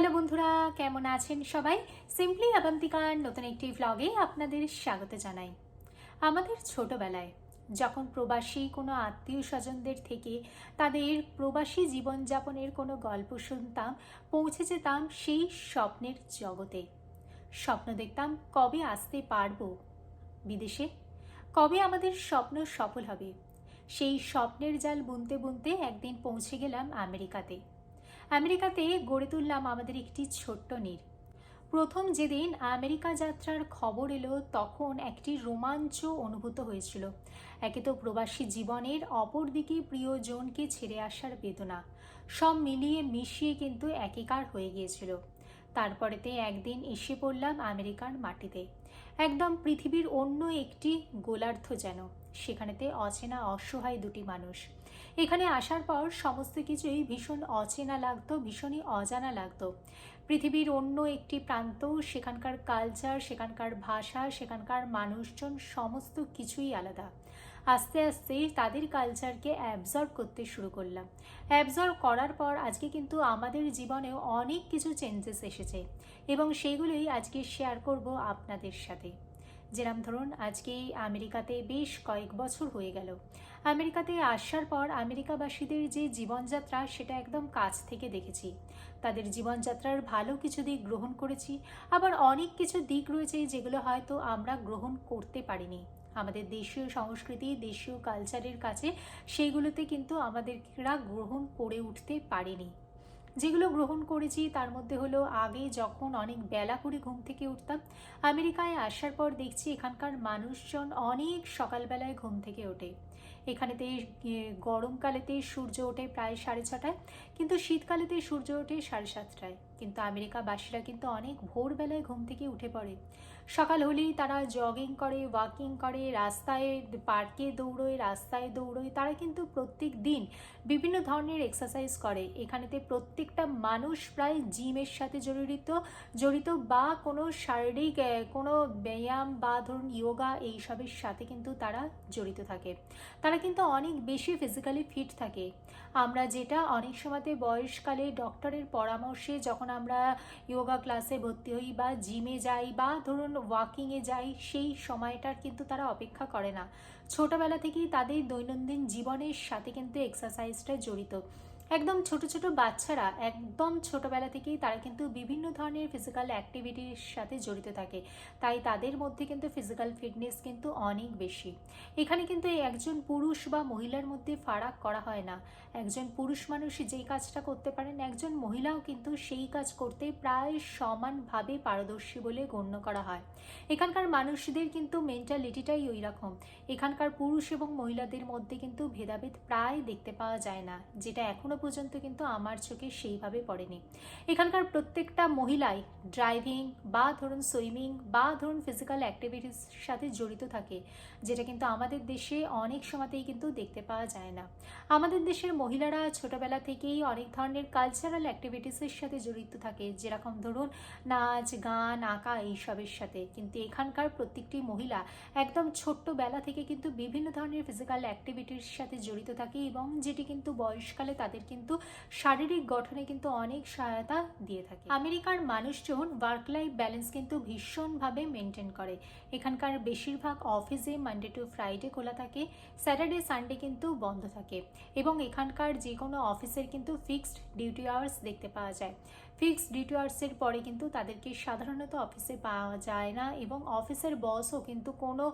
Hello বন্ধুরা, কেমন আছেন সবাই? সিম্পলি আবান্তিকার নতুন একটি ভ্লগে আপনাদের স্বাগত জানাই। আমাদের ছোটবেলায় যখন প্রবাসী কোনো আত্মীয় স্বজনদের থেকে তাদের প্রবাসী জীবনযাপনের কোনো গল্প শুনতাম, পৌঁছে যেতাম সেই স্বপ্নের জগতে। স্বপ্ন দেখতাম কবে আসতে পারব বিদেশে? কবে আমাদের স্বপ্ন সফল হবে? সেই স্বপ্নের জাল বুনতে বুনতে একদিন পৌঁছে গেলাম আমেরিকাতে। আমেরিকাতে গড়ে তুললাম আমাদের একটি ছোট্ট নীড় প্রথম যেদিন আমেরিকা যাত্রার খবর এলো, তখন একটি রোমাঞ্চ অনুভূত হয়েছিল। একে তো প্রবাসী জীবনের অপর দিকে প্রিয়জনকে ছেড়ে আসার বেদনা। সব মিলিয়ে মিশিয়ে কিন্তু একেকার হয়ে গিয়েছিল। তারপরেতে একদিন এসে পড়লাম আমেরিকার মাটিতে। একদম পৃথিবীর অন্য একটি গোলার্ধ যেন। সেখানেতে অচেনা অসহায় দুটি মানুষ। এখানে আসার পর সমস্ত কিছুই ভীষণ অচেনা লাগতো, ভীষণই অজানা লাগতো। পৃথিবীর অন্য একটি প্রান্ত, সেখানকার কালচার সেখানকার ভাষা, সেখানকার মানুষজন, সমস্ত কিছুই আলাদা। আস্তে আস্তে তাদের কালচারকে অ্যাবজর্ব করতে শুরু করলাম। অ্যাবজর্ব করার পর আজকে কিন্তু আমাদের জীবনেও অনেক কিছু চেঞ্জেস এসেছে এবং সেইগুলোই আজকে শেয়ার করব আপনাদের সাথে। যেরম ধরুন, আজকে আমেরিকাতে বেশ কয়েক বছর হয়ে গেল। আমেরিকাতে আসার পর আমেরিকাবাসীদের যে জীবনযাত্রা, সেটা একদম কাছ থেকে দেখেছি। তাদের জীবনযাত্রার ভালো কিছু দিক গ্রহণ করেছি। আবার অনেক কিছু দিক রয়েছে যেগুলো হয়তো আমরা গ্রহণ করতে পারিনি। আমাদের দেশীয় সংস্কৃতি, দেশীয় কালচারের কাছে, সেইগুলোতে কিন্তু আমাদেররা গ্রহণ করে উঠতে পারেনি। যেগুলো গ্রহণ করেছি, তার মধ্যে হলো আগে যখন অনেক বেলা করে ঘুম থেকে উঠতাম, আমেরিকায় আসার পর দেখছি এখানকার মানুষজন অনেক সকালবেলায় ঘুম থেকে ওঠে। এখানেতে গরমকালেতে সূর্য ওঠে প্রায় সাড়ে ছটায়, কিন্তু শীতকালেতে সূর্য ওঠে সাড়ে সাতটায়। কিন্তু আমেরিকাবাসীরা কিন্তু অনেক ভোরবেলায় ঘুম থেকে উঠে পড়ে। সকাল হলেই তারা জগিং করে ওয়াকিং করে, রাস্তায় পার্কে দৌড়োয়, রাস্তায় দৌড়োয়, তারা কিন্তু প্রত্যেক দিন বিভিন্ন ধরনের এক্সারসাইজ করে। এখানেতে প্রত্যেকটা মানুষ প্রায় জিমের সাথে জড়িত জড়িত বা কোনো শারীরিক কোনো ব্যায়াম বা ধরুন ইয়োগা এইসবের সাথে কিন্তু তারা জড়িত থাকে। তারা কিন্তু অনেক বেশি ফিজিক্যালি ফিট থাকে। আমরা যেটা অনেক সময়তে বয়সকালে ডক্টরের পরামর্শে যখন আমরা ইয়োগা ক্লাসে ভর্তি হই বা জিমে যাই বা ধরুন ওয়াকিংয়ে যাই, সেই সময়টার কিন্তু তারা অপেক্ষা করে না। ছোটোবেলা থেকেই তাদের দৈনন্দিন জীবনের সাথে কিন্তু এক্সারসাইজটা জড়িত। একদম ছোট ছোট বাচ্চারা একদম ছোটবেলা থেকেই তারা কিন্তু বিভিন্ন ধরনের ফিজিক্যাল অ্যাক্টিভিটির সাথে জড়িত থাকে। তাই তাদের মধ্যে কিন্তু ফিজিক্যাল ফিটনেস কিন্তু অনেক বেশি। এখানে কিন্তু একজন পুরুষ বা মহিলার মধ্যে ফারাক করা হয় না। একজন পুরুষ মানুষ যেই কাজটা করতে পারেন, একজন মহিলাও কিন্তু সেই কাজ করতে প্রায় সমানভাবে পারদর্শী বলে গণ্য করা হয়। এখানকার মানুষদের কিন্তু মেন্টালিটিটাই ওই রকম। এখানকার পুরুষ এবং মহিলাদের মধ্যে কিন্তু ভেদাভেদ প্রায় দেখতে পাওয়া যায় না, যেটা এখনও পর্যন্ত কিন্তু আমার চোখে সেইভাবে পড়েনি। এখানকার প্রত্যেকটা মহিলাই ড্রাইভিং বা ধরুন সুইমিং বা ধরুন ফিজিক্যাল অ্যাক্টিভিটিস সাথে জড়িত থাকে, যেটা কিন্তু আমাদের দেশে অনেক সময়তেই কিন্তু দেখতে পাওয়া যায় না। আমাদের দেশের মহিলারা ছোটবেলা থেকেই অনেক ধরনের কালচারাল অ্যাক্টিভিটিসের সাথে জড়িত থাকে, যেরকম ধরুন নাচ, গান, আঁকা এইসবের সাথে। কিন্তু এখানকার প্রত্যেকটি মহিলা একদম ছোট্টবেলা থেকে কিন্তু বিভিন্ন ধরনের ফিজিক্যাল অ্যাক্টিভিটির সাথে জড়িত থাকে এবং যেটি কিন্তু বয়সকালে তাদের কিন্তু শারীরিক গঠনে কিন্তু অনেক সহায়তা দিয়ে থাকে। আমেরিকার মানুষজন ওয়ার্ক লাইফ ব্যালেন্স কিন্তু ভীষণভাবে মেনটেন করে। এখানকার বেশিরভাগ অফিসে মানডে টু ফ্রাইডে খোলা থাকে স্যাটারডে সানডে কিন্তু বন্ধ থাকে এবং এখানকার যে কোনো অফিসের কিন্তু ফিক্সড ডিউটি আওয়ার্স দেখতে পাওয়া যায়। ফিক্সড ডিউটি আওয়ার্সের পরে কিন্তু তাদেরকে সাধারণত অফিসে পাওয়া যায় না এবং অফিসের বসও কিন্তু কোনো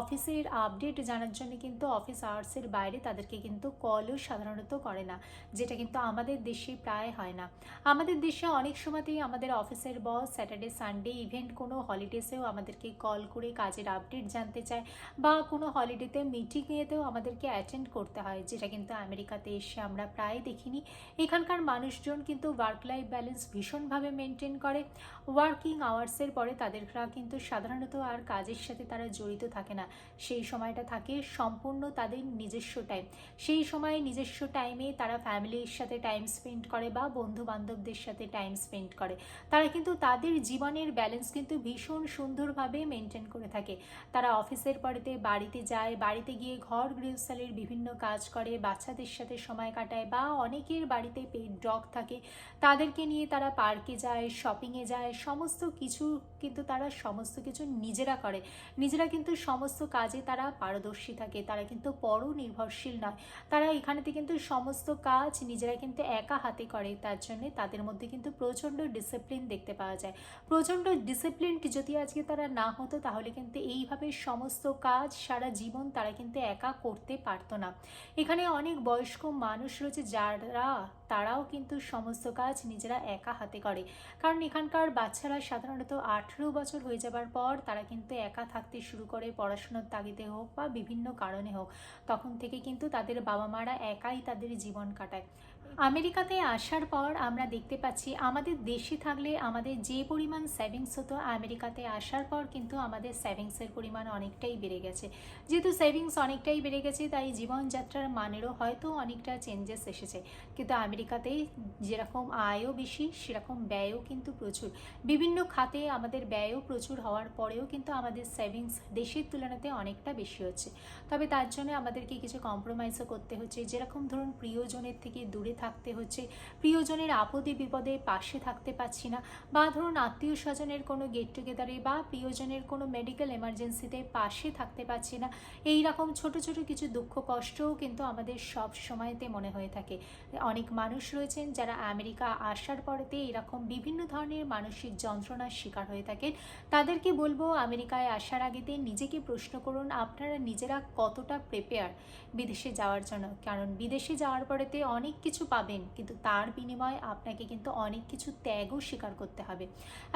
অফিসের আপডেট জানার জন্য কিন্তু অফিস আওয়ার্সের বাইরে তাদেরকে কিন্তু কলও সাধারণত করে না, যেটা কিন্তু আমাদের দেশে প্রায় হয় না। আমাদের দেশে অনেক সময়তেই আমাদের অফিসের বস স্যাটারডে সানডে ইভেন্ট কোনো হলিডেসেও আমাদেরকে কল করে কাজের আপডেট জানতে চায় বা কোনো হলিডেতে মিটিংয়েতেও আমাদেরকে অ্যাটেন্ড করতে হয়, যেটা কিন্তু আমেরিকাতে এসে আমরা প্রায় দেখিনি। এখানকার মানুষজন কিন্তু ওয়ার্ক লাইফ ব্যালেন্স ভীষণভাবে মেনটেন করে। ওয়ার্কিং আওয়ার্সের পরে তাদেররা কিন্তু সাধারণত আর কাজের সাথে তারা জড়িত থাকে না। সেই সময়টা থাকে সম্পূর্ণ তাদের নিজস্ব টাইম সেই সময় নিজস্ব টাইমে তারা ফ্যামিলির সাথে টাইম স্পেন্ড করে বা বন্ধু বান্ধবদের সাথে টাইম স্পেন্ড করে। তারা কিন্তু তাদের জীবনের ব্যালেন্স কিন্তু ভীষণ সুন্দরভাবে মেনটেন করে থাকে। তারা অফিসের পরেতে বাড়িতে যায়, বাড়িতে গিয়ে ঘর গৃহস্থালির বিভিন্ন কাজ করে, বাচ্চাদের সাথে সময় কাটায় বা অনেকের বাড়িতে পেট ডগ থাকে। তাদেরকে নিয়ে তারা পার্কে যায় শপিংয়ে যায়, সমস্ত কিছু কিন্তু তারা সমস্ত কিছু নিজেরা করে। নিজেরা কিন্তু সমস্ত কাজে তারা পারদর্শী থাকে। তারা কিন্তু পর নির্ভরশীল নয়। তারা এখানেতে কিন্তু সমস্ত কাজ নিজেরা কিন্তু একা হাতে করে। তার জন্যে তাদের মধ্যে কিন্তু প্রচণ্ড ডিসিপ্লিন দেখতে পাওয়া যায়। প্রচণ্ড ডিসিপ্লিনটি যদি আজকে তারা না হতো, তাহলে কিন্তু এইভাবে সমস্ত কাজ সারা জীবন তারা কিন্তু একা করতে পারতো না। এখানে অনেক বয়স্ক মানুষ রয়েছে যারা তারাও কিন্তু সমস্ত কাজ নিজেরা একা হাতে করে। কারণ এখানকার বাচ্চারা সাধারণত আঠেরো বছর হয়ে যাবার পর তারা কিন্তু একা থাকতে শুরু করে পড়াশোনার তাগিদে হোক বা বিভিন্ন কারণে হোক। তখন থেকে কিন্তু তাদের বাবা মারা একাই তাদের জীবন কাটায়। আমেরিকাতে আসার পর আমরা দেখতে পাচ্ছি আমাদের দেশে থাকলে আমাদের যে পরিমাণ সেভিংস হতো আমেরিকাতে আসার পর কিন্তু আমাদের সেভিংসের পরিমাণ অনেকটাই বেড়ে গেছে। যেহেতু সেভিংস অনেকটাই বেড়ে গেছে, তাই জীবনযাত্রার মানেরও হয়তো অনেকটা চেঞ্জেস এসেছে। কিন্তু আমেরিকাতে যেরকম আয়ও বেশি, সেরকম ব্যয়ও কিন্তু প্রচুর। বিভিন্ন খাতে আমাদের ব্যয়ও প্রচুর হওয়ার পরেও কিন্তু আমাদের সেভিংস দেশের তুলনাতে অনেকটা বেশি হচ্ছে। তবে তার জন্য আমাদেরকে কিছু কম্প্রোমাইজও করতে হচ্ছে। যেরকম ধরুন প্রিয়জনের থেকে দূরে থাকতে হচ্ছে। প্রিয়জনের আপদে বিপদে পাশে থাকতে পারছি না। বা ধরুন আত্মীয় স্বজনের কোনো গেট টুগেদারে বা প্রিয়জনের কোনো মেডিকেল এমার্জেন্সিতে পাশে থাকতে পারছি না। এই রকম ছোট ছোট কিছু দুঃখ, কষ্টও কিন্তু আমাদের সব সময়তে মনে হয়ে থাকে। অনেক মানুষ রয়েছেন যারা আমেরিকা আসার পরেতে এরকম বিভিন্ন ধরনের মানসিক যন্ত্রণার শিকার হয়ে থাকেন। তাদেরকে বলব, আমেরিকায় আসার আগেতে নিজেকে প্রশ্ন করুন, আপনারা নিজেরা কতটা প্রিপেয়ার বিদেশে যাওয়ার জন্য? কারণ বিদেশে যাওয়ার পরেতে অনেক কিছু পাবেন, কিন্তু তার বিনিময়ে আপনাকে কিন্তু অনেক কিছু ত্যাগও স্বীকার করতে হবে।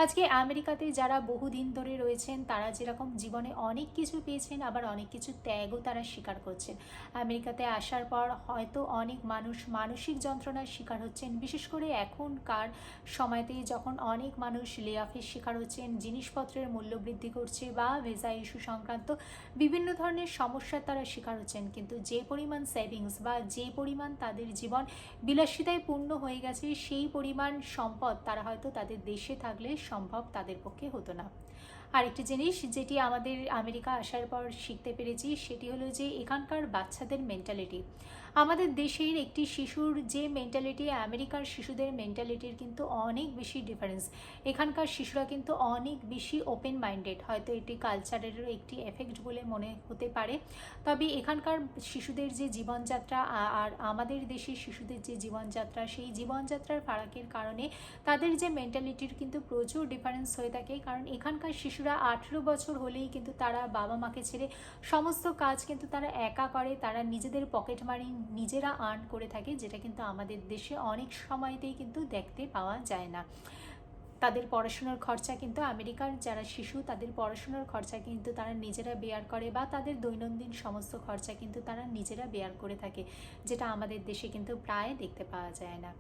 আজকে আমেরিকাতে যারা বহুদিন ধরে রয়েছেন, তারা যেরকম জীবনে অনেক কিছু পেয়েছেন, আবার অনেক কিছু ত্যাগও তারা স্বীকার করছেন। আমেরিকাতে আসার পর হয়তো অনেক মানুষ মানসিক যন্ত্রণার শিকার হচ্ছেন, বিশেষ করে এখনকার সময়তে যখন অনেক মানুষ লে শিকার হচ্ছেন, জিনিসপত্রের মূল্য বৃদ্ধি করছে বা ভিসা ইস্যু সংক্রান্ত বিভিন্ন ধরনের সমস্যার তারা শিকার হচ্ছেন। কিন্তু যে পরিমাণ সেভিংস বা যে পরিমাণ তাদের জীবন বিলাসিতায় পূর্ণ হয়ে গেছে সেই পরিমাণ সম্পদ তারা হয়তো তাদের দেশে থাকলে সম্ভব তাদের পক্ষে হতো না। আরেকটি জিনিস যেটি আমাদের আমেরিকা আসার পর শিখতে পেরেছি সেটি হলো যে এখানকার বাচ্চাদের মেন্টালিটি আমাদের দেশের একটি শিশুর যে মেন্টালিটি আমেরিকার শিশুদের মেন্টালিটির কিন্তু অনেক বেশি ডিফারেন্স এখানকার শিশুরা কিন্তু অনেক বেশি ওপেন মাইন্ডেড হয়তো এটি কালচারেরও একটি এফেক্ট বলে মনে হতে পারে। তবে এখানকার শিশুদের যে জীবনযাত্রা আর আমাদের দেশের শিশুদের যে জীবনযাত্রা, সেই জীবনযাত্রার ফারাকের কারণে তাদের যে মেন্টালিটির কিন্তু প্রচুর ডিফারেন্স হয়ে থাকে। কারণ এখানকার শিশুরা আঠেরো বছর হলেই কিন্তু তারা বাবা মাকে ছেড়ে সমস্ত কাজ কিন্তু তারা একা করে, তারা নিজেদের পকেট মারি নিজেরা আর্ন করে থাকে, যেটা কিন্তু আমাদের দেশে অনেক সময়তেই কিন্তু দেখতে পাওয়া যায় না। তাদের পড়াশোনার খরচা কিন্তু আমেরিকার যারা শিশু, তাদের পড়াশোনার খরচা কিন্তু তারা নিজেরা বেয়ার করে বা তাদের দৈনন্দিন সমস্ত খরচা কিন্তু তারা নিজেরা বেয়ার করে থাকে, যেটা আমাদের দেশে কিন্তু প্রায় দেখতে পাওয়া যায় না।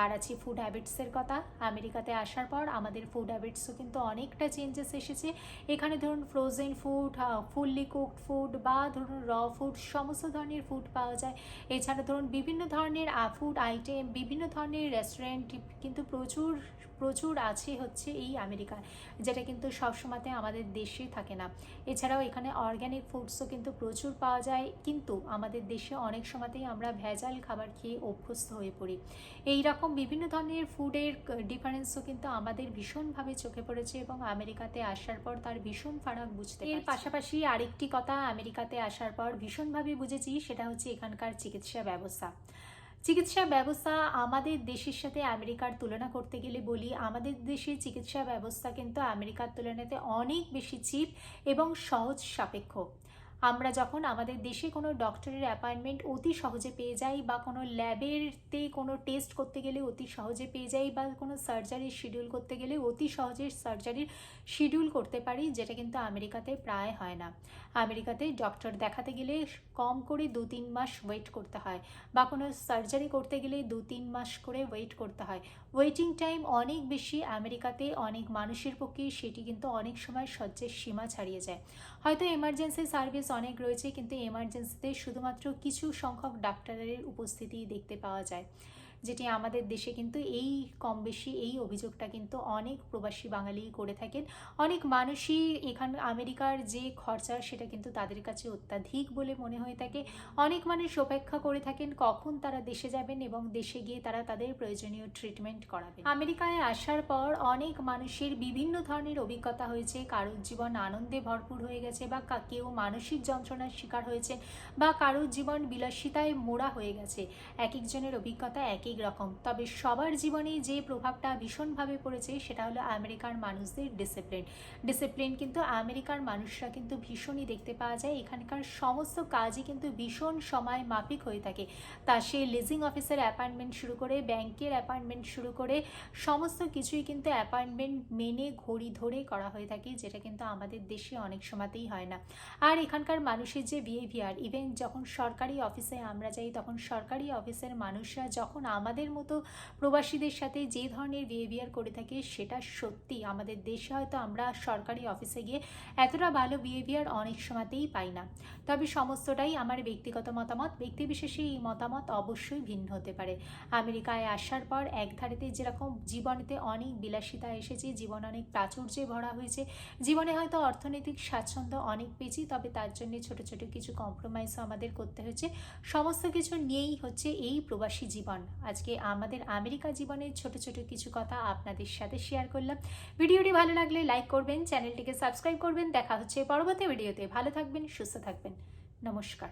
আর আছে ফুড হ্যাবিটসের কথা। আমেরিকাতে আসার পর আমাদের ফুড হ্যাবিটসও কিন্তু অনেকটা চেঞ্জেস এসেছে। এখানে ধরুন frozen food fully cooked food বা ধরুন র ফুড সমস্ত ধরনের ফুড পাওয়া যায়। এছাড়া ধরুন বিভিন্ন ধরনের ফুড আইটেম বিভিন্ন ধরনের রেস্টুরেন্ট কিন্তু প্রচুর প্রচুর আছে হচ্ছে এই আমেরিকায়, যেটা কিন্তু সবসময়তে আমাদের দেশে থাকে না। এছাড়াও এখানে অর্গ্যানিক ফুডসও কিন্তু প্রচুর পাওয়া যায়। কিন্তু আমাদের দেশে অনেক সময়তেই আমরা ভেজাল খাবার খেয়ে অভ্যস্ত হয়ে পড়ি। এই রকম বিভিন্ন ধরনের ফুডের ডিফারেন্সও কিন্তু আমাদের ভীষণভাবে চোখে পড়েছে এবং আমেরিকাতে আসার পর তার ভীষণ ফারাক বুঝতে এর পাশাপাশি আরেকটি কথা আমেরিকাতে আসার পর ভীষণভাবে বুঝেছি সেটা হচ্ছে এখানকার চিকিৎসা ব্যবস্থা। চিকিৎসা ব্যবস্থা আমাদের দেশের সাথে আমেরিকার তুলনা করতে গেলে বলি আমাদের দেশের চিকিৎসা ব্যবস্থা কিন্তু আমেরিকার তুলনাতে অনেক বেশি চিপ এবং সহজ সাপেক্ষ। আমরা যখন আমাদের দেশে কোনো ডক্টরের অ্যাপয়েন্টমেন্ট অতি সহজে পেয়ে যাই বা কোনো ল্যাবেরতে কোনো টেস্ট করতে গেলে অতি সহজে পেয়ে যাই বা কোনো সার্জারির শিডিউল করতে গেলে অতি সহজে সার্জারির শিডিউল করতে পারি, যেটা কিন্তু আমেরিকাতে প্রায় হয় না। আমেরিকাতে ডক্টর দেখাতে গেলে কম করে দু তিন মাস ওয়েট করতে হয় বা কোনো সার্জারি করতে গেলে দু তিন মাস করে ওয়েট করতে হয়। ওয়েটিং টাইম অনেক বেশি আমেরিকাতে অনেক মানুষের পক্ষে, সেটি কিন্তু অনেক সময় সহ্যের সীমা ছাড়িয়ে যায়। হয়তো এমার্জেন্সি সার্ভিস অনেক রয়েছে, কিন্তু এমার্জেন্সিতে শুধুমাত্র কিছু সংখ্যক ডাক্তারের উপস্থিতি দেখতে পাওয়া যায়। যেটি আমাদের দেশে কিন্তু এই কম বেশি এই অভিযোগটা কিন্তু অনেক প্রবাসী বাঙালি করে থাকেন। অনেক মানুষই এখান আমেরিকার যে খরচা সেটা কিন্তু তাদের কাছে অত্যাধিক বলে মনে হয়ে থাকে। অনেক মানুষ অপেক্ষা করে থাকেন কখন তারা দেশে যাবেন এবং দেশে গিয়ে তারা তাদের প্রয়োজনীয় ট্রিটমেন্ট করাবেন। আমেরিকায় আসার পর অনেক মানুষের বিভিন্ন ধরনের অভিজ্ঞতা হয়েছে। কারোর জীবন আনন্দে ভরপুর হয়ে গেছে বা কেউ মানসিক যন্ত্রণার শিকার হয়েছে বা কারোর জীবন বিলাসিতায় মোড়া হয়ে গেছে। এক একজনের অভিজ্ঞতা এক এক রকম। তবে সবার জীবনে যে প্রভাবটা ভীষণভাবে পড়েছে, সেটা হলো আমেরিকার মানুষদের ডিসিপ্লিন ডিসিপ্লিন কিন্তু আমেরিকার মানুষরা কিন্তু ভীষণই দেখতে পাওয়া যায়। এখানকার সমস্ত কাজই কিন্তু ভীষণ সময় মাফিক হয়ে থাকে। তা সে লিজিং অফিসের অ্যাপয়েন্টমেন্ট শুরু করে ব্যাংকের অ্যাপয়েন্টমেন্ট শুরু করে, সমস্ত কিছুই কিন্তু অ্যাপয়েন্টমেন্ট মেনে, ঘড়ি ধরে করা হয়ে থাকে, যেটা কিন্তু আমাদের দেশে অনেক সময়তেই হয় না। আর এখানকার মানুষের যে বিহেভিয়ার ইভেন যখন সরকারি অফিসে আমরা যাই, তখন সরকারি অফিসের মানুষরা যখন আমাদের মতো প্রবাসীদের সাথে যে ধরনের বিহেভিয়ার করে থাকে সেটা সত্যি। আমাদের দেশে হয়তো আমরা সরকারি অফিসে গিয়ে এতটা ভালো বিহেভিয়ার অনেক সময়তেই পাই না। তবে সমস্তটাই আমার ব্যক্তিগত মতামত। ব্যক্তি বিশেষে এই মতামত অবশ্যই ভিন্ন হতে পারে। আমেরিকায় আসার পর এক ধারেতে যেরকম জীবনেতে অনেক বিলাসিতা এসেছে, জীবন অনেক প্রাচুর্যে ভরা হয়েছে, জীবনে হয়তো অর্থনৈতিক স্বাচ্ছন্দ্য অনেক পেয়েছি, তবে তার জন্য ছোট ছোট কিছু কম্প্রোমাইজও আমাদের করতে হয়েছে। সমস্ত কিছু নিয়েই হচ্ছে এই প্রবাসী জীবন। আজকে আমাদের আমেরিকা জীবনের ছোট ছোট কিছু কথা আপনাদের সাথে শেয়ার করলাম। ভিডিওটি ভালো লাগলে লাইক করবেন চ্যানেলটিকে সাবস্ক্রাইব করবেন। দেখা হচ্ছে পরবর্তী ভিডিওতে ভালো থাকবেন, সুস্থ থাকবেন। নমস্কার।